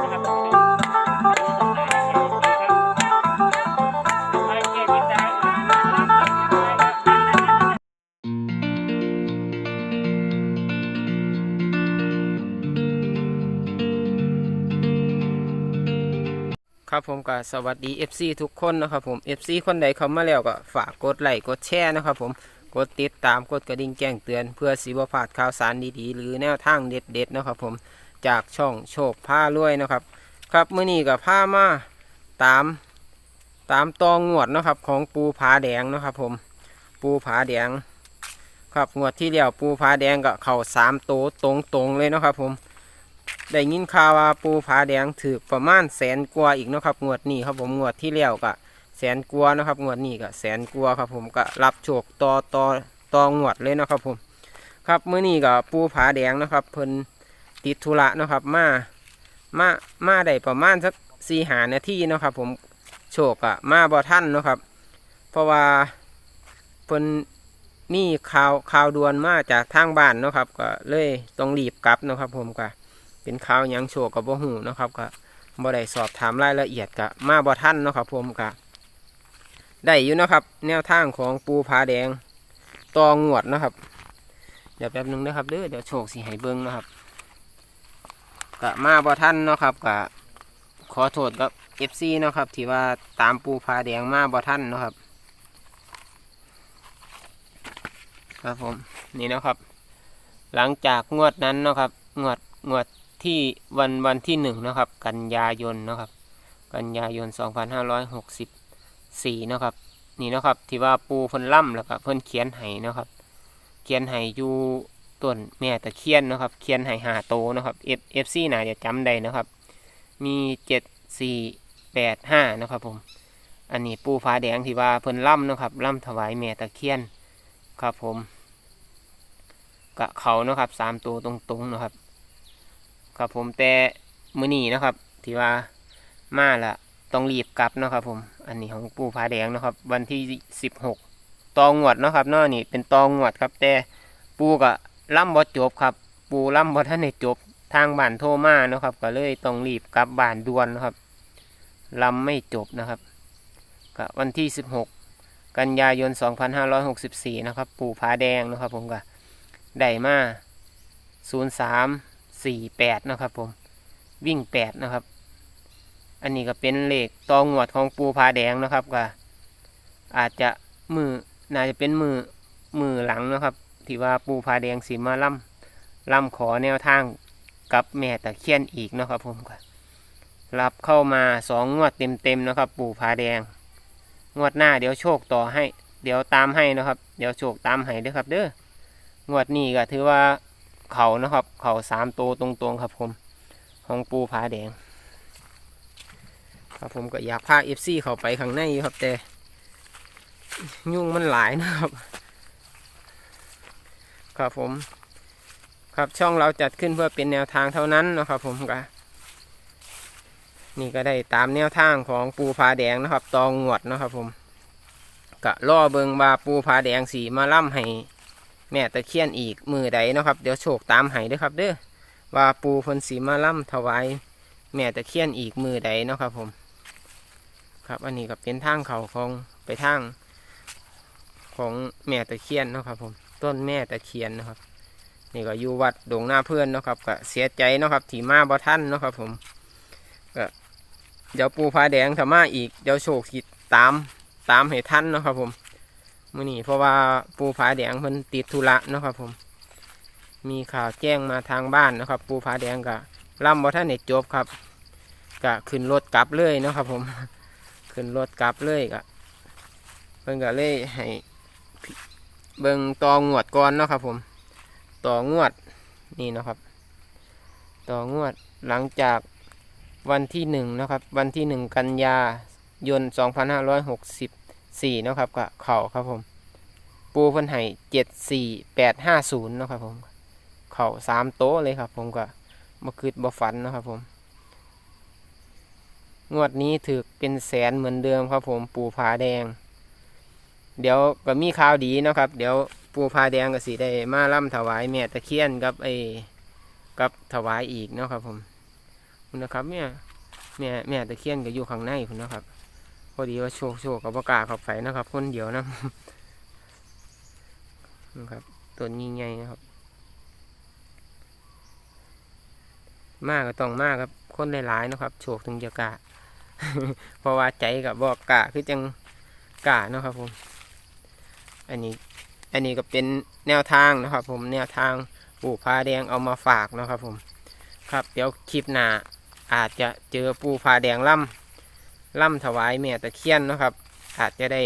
ครับผมก็บกินได้ครับครับผมก็สวัสดี FC ทุกคนนะครับผม FC คนใดเข้ามาแล้วก็ฝากกดไลค์กดแชร์นะครับผมกดติดตามกดกระดิ่งแจ้งเตือน เพื่อสิบพลาดข่าวสารดีๆ หรือแนวทางเด็ดๆนะครับผม จากช่องโชคผ้ารวยนะครับ ครับมื้อนี้ก็ผ้ามาตามตามตองงวดนะครับ ของปูผาแดงนะครับ ผมปูผาแดง ครับงวดที่แล้วปูผาแดงก็เข่าสามโตวตรงเลยนะครับ ผมได้ยินข่าวว่าปูผาแดงถือประมาณแสนกว่าอีกนะครับ งวดนี้ครับผมงวดที่แล้วก็แสนกว่านะครับงวดนี้ก็แสนกว่าครับ ผมก็รับโชคต่อต่อต่องวดเลยนะครับ ผม ครับมื้อนี้ก็ปูผาแดงนะครับ เพิ่น ติดธุระเนาะครับ มามามาได้ประมาณสักสี่หานาทีเนาะครับ ผมโชคอะมาบ่ท่านเนาะครับ เพราะว่าเพิ่นมีข่าวข่าวด่วนมาจากทางบ้านเนาะครับ ก็เลยต้องรีบกลับเนาะครับ ผมก็เป็นข่าวยังโชว์กับบ่หูเนาะครับก็บ่ได้สอบถามรายละเอียดกะมาบ่ทันเนาะครับ ผมกะได้อยู่นะครับ แนวทางของปูผาแดงตองวดนะครับ เดี๋ยวแป๊บนึงนะครับเด้อเดี๋ยวโชคสิให้เบิ่งนะครับ กะมาบ่ทันเนาะครับกะขอโทษกับ FC เนาะครับ ที่ว่าตามปูผาแดงมาบ่ทันเนาะครับ ครับผมนี่เนาะครับ หลังจากงวดนั้นเนาะครับงวดงวดที่วันวันที่หนึ่งนะครับ กันยายนนะครับ กันยายน 2564นะครับ นี่เนาะครับที่ว่าปูเพิ่นล่ำแล้วก็เพิ่นเขียนไห้เนาะครับ เขียนไห้อยู่ ต้นแม่ตะเคียนนะครับเขียนไห้หาโตนะครับ F F C น่าจะจำได้นะครับ มีเจ็ดสี่แปดห้านะครับผมอันนี้ปูฟ้าแดงที่ว่าเพิ่นล่ำนะครับล่ำถวายแม่ตะเคียนครับผมกะเขานะครับสามตัวตรงๆนะครับ ครับผมแต่มือนีนะครับ ที่ว่ามาละต้องรีบกลับนะครับ ผม อันนี้ของปูผาแดงนะครับ วันที่สิบหกตองงวดนะครับนาะนี่เป็นตองงวดครับแต่ปูกะ ล่ำบ่จบครับ ปูล่ำบ่ท่านได้จบทางบ้านโทรมาเนาะครับ ก็เลยต้องรีบกลับบ้านด่วนนะครับลำไม่จบนะครับก็วันที่สิบหกกันยายนสองพันห้าร้อยหกสิบสี่นะครับ ปูผาแดงนะครับ ผมก็ได้มาศูนย์สามสี่แปดนะครับ ผมวิ่งแปดนะครับ อันนี้ก็เป็นเลขตองวดของปูผาแดงนะครับก็อาจจะมือน่าจะเป็นมือมือหลังนะครับ ที่ว่าปูผาแดงสีมาล่ำล่ำขอแนวทางกับแม่ตะเคียนอีกเนาะครับผมก็รับเข้ามาสองงวดเต็มๆนะครับ ปูผาแดง งวดหน้าเดี๋ยวโชคต่อให้ เดี๋ยวตามให้นะครับ เดี๋ยวโชคตามให้ด้อครับ เด้องวดนี้ก็ถือว่าเขานะครับ เขาสามตัวตรงๆครับผม ของปูผาแดง ครับผมก็อยากพาเอฟซีเขาไปข้างในครับแต่ ยุ่งมันหลายนะครับ ครับผม ครับช่องเราจัดขึ้นเพื่อเป็นแนวทางเท่านั้นนะครับผมก็นี่ก็ได้ตามแนวทางของปูผาแดงนะครับ ตองงวดนะครับผมก็ล่อเบิงบาปูผาแดงสีมาล่ำให้แม่ตะเคียนอีกมือใดนะครับ เดี๋ยวโชคตามให้ด้วยครับ เด้อว่าปูพนสีมาล่ำถวายแม่ตะเคียนอีกมือใดนะครับผม ครับอันนี้ก็เป็นทางเขาของไปทางของแม่ตะเคียนนะครับผม ต้นแม่ตะเคียนนะครับ นี่ก็อยู่วัดดงหน้าเพื่อนนะครับก็เสียใจนะครับที่มาบ่ท่านนะครับ ผมก็เดี๋ยวปูพาแดงถามาอีกเดี๋ยวโชคสิตามตามให้ท่านนะครับ ผมมื่อนี้เพราะว่าปูผาแดงเพิ่นติดธุระนะครับ ผม มีข่าวแจ้งมาทางบ้านนะครับ ปูผาแดงกะล่ำบ่ท่านเน็จบครับกะขึ้นรถกลับเลยนะครับ ผมขึ้นรถกลับเลยกะเพิ่นกะเลยให้ เบิ่งตองวดก่อนเนาะครับ ผมต่องวดนี่นะครับ ต่องวดหลังจากวันที่หนึ่งนะครับ วันที่หนึ่งกันยายนสองพันห้าร้อยหกสิบสี่นะครับก็เข่าครับผม ปูเพันไห้เจ็ดสี่แปดห้าศูนย์นะครับผม เข่าสามโต๊ะเลยครับ ผมก็มาคืดบ่ฝันนะครับผม งวดนี้ถือเป็นแสนเหมือนเดิมครับผมปูผาแดง เดี๋ยวก็มีข่าวดีนะครับ เดี๋ยวปูผาแดงก็สิได้มาล่ำถวายแม่ตะเคียนกับไอ้กับถวายอีกเนาะครับผมคุณนะครับแม่แม่แม่ตะเคียนก็อยู่ข้างในคุณนะครับ พอดีว่าโชคโชคกับประกาเข้าไปนะครับ คนเดียวนะนะครับต้นยิ่งใหญ่นะครับ มากก็ต้องมากครับ คนหลายๆนะครับ โชคถึงจะกล้าเพราะว่าใจกับบอกกล้าคือจังกล้าเนาะครับผม อันนี้ อันนี้ก็เป็นแนวทางนะครับ ผมแนวทางปู่พาแดงเอามาฝากนะครับ ผม ครับเดี๋ยวคลิปหน้าอาจจะเจอปู่พาแดงล่ำล่ำถวายแม่ตะเคียนนะครับ อาจจะได้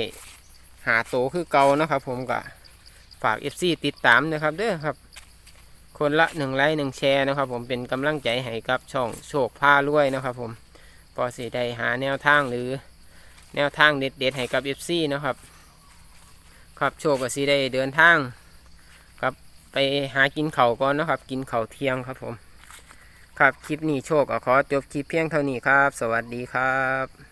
หาโตคือเก่านะครับ ผมก็ฝาก FC ติดตามนะครับเด้อครับ คนละหนึ่งไลค์หนึ่งแชร์นะครับ ผมเป็นกำลังใจให้กับช่องโชคพารวยนะครับ ผมพอสิได้หาแนวทางหรือแนวทางเด็ดๆให้กับ FC นะครับ ครับโชคก็สิได้เดินทางครับไปหากินเข่าก่อนนะครับ กินเข่าเที่ยงครับผม ครับคลิปนี้โชคก็ขอจบคลิปเพียงเท่านี้ครับ สวัสดีครับ